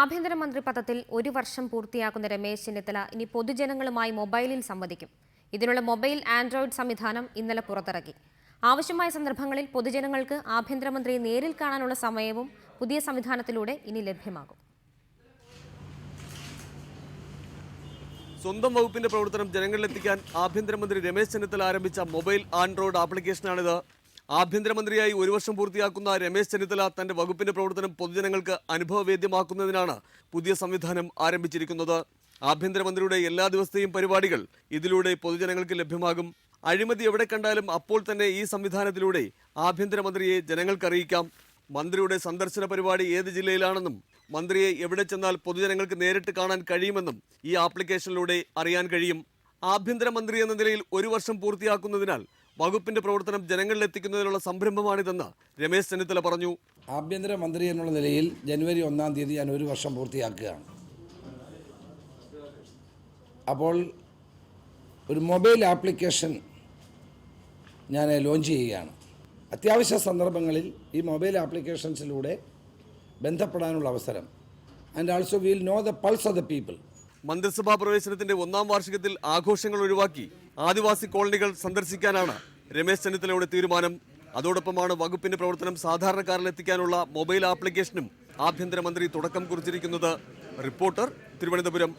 ആഭ്യന്തരമന്ത്രി പദത്തിൽ ഒരു വർഷം പൂർത്തിയാക്കുന്ന രമേശ് ചെന്നിത്തല ഇനി പൊതുജനങ്ങളുമായി മൊബൈലിൽ സംവദിക്കും. ഇതിനുള്ള മൊബൈൽ ആൻഡ്രോയിഡ് സംവിധാനം ഇന്നലെ പുറത്തിറക്കി. ആവശ്യമായ സന്ദർഭങ്ങളിൽ പൊതുജനങ്ങൾക്ക് ആഭ്യന്തരമന്ത്രിയെ നേരിൽ കാണാനുള്ള സമയവും പുതിയ സംവിധാനത്തിലൂടെ ഇനി ലഭ്യമാകും. സ്വന്തം വകുപ്പിന്റെ പ്രവർത്തനം ജനങ്ങളിലെത്തിക്കാൻ ആഭ്യന്തരമന്ത്രി രമേശ് ചെന്നിത്തല ആരംഭിച്ച മൊബൈൽ ആൻഡ്രോയിഡ് ആപ്ലിക്കേഷനാണിത്. ആഭ്യന്തരമന്ത്രിയായി ഒരു വർഷം പൂർത്തിയാക്കുന്ന രമേശ് ചെന്നിത്തല തന്റെ വകുപ്പിന്റെ പ്രവർത്തനം പൊതുജനങ്ങൾക്ക് അനുഭവവേദ്യമാക്കുന്നതിനാണ് പുതിയ സംവിധാനം ആരംഭിച്ചിരിക്കുന്നത്. ആഭ്യന്തരമന്ത്രിയുടെ എല്ലാ ദിവസത്തെയും പരിപാടികൾ ഇതിലൂടെ പൊതുജനങ്ങൾക്ക് ലഭ്യമാകും. അഴിമതി എവിടെ കണ്ടാലും അപ്പോൾ തന്നെ ഈ സംവിധാനത്തിലൂടെ ആഭ്യന്തരമന്ത്രിയെ ജനങ്ങൾക്ക് അറിയിക്കാം. മന്ത്രിയുടെ സന്ദർശന പരിപാടി ഏത് ജില്ലയിലാണെന്നും മന്ത്രിയെ എവിടെ ചെന്നാൽ പൊതുജനങ്ങൾക്ക് നേരിട്ട് കാണാൻ കഴിയുമെന്നും ഈ ആപ്ലിക്കേഷനിലൂടെ അറിയാൻ കഴിയും. ആഭ്യന്തരമന്ത്രി എന്ന നിലയിൽ ഒരു വർഷം പൂർത്തിയാക്കുന്നതിനാൽ വകുപ്പിന്റെ പ്രവർത്തനം ജനങ്ങളിൽ എത്തിക്കുന്നതിനുള്ള സംരംഭമാണിതെന്ന് രമേശ് ചെന്നിത്തല പറഞ്ഞു. ആഭ്യന്തരമന്ത്രി എന്നുള്ള നിലയിൽ ജനുവരി ഒന്നാം തീയതി ഞാൻ ഒരു വർഷം പൂർത്തിയാക്കുകയാണ്. അപ്പോൾ ഒരു മൊബൈൽ ആപ്ലിക്കേഷൻ ഞാൻ ലോഞ്ച് ചെയ്യുകയാണ്. അത്യാവശ്യ സന്ദർഭങ്ങളിൽ ഈ മൊബൈൽ ആപ്ലിക്കേഷൻസിലൂടെ ബന്ധപ്പെടാനുള്ള അവസരം. And also will know the pulse of the people മന്ത്രിസഭാ പ്രവേശനത്തിന്റെ ഒന്നാം വാർഷികത്തിൽ ആഘോഷങ്ങൾ ഒഴിവാക്കി ആദിവാസി കോളനികൾ സന്ദർശിക്കാനാണ് രമേശ് ചെന്നിത്തലയുടെ തീരുമാനം. അതോടൊപ്പമാണ് വകുപ്പിന്റെ പ്രവർത്തനം സാധാരണക്കാരിലെത്തിക്കാനുള്ള മൊബൈൽ ആപ്ലിക്കേഷനും ആഭ്യന്തരമന്ത്രി തുടക്കം കുറിച്ചിരിക്കുന്നത്. റിപ്പോർട്ടർ തിരുവനന്തപുരം.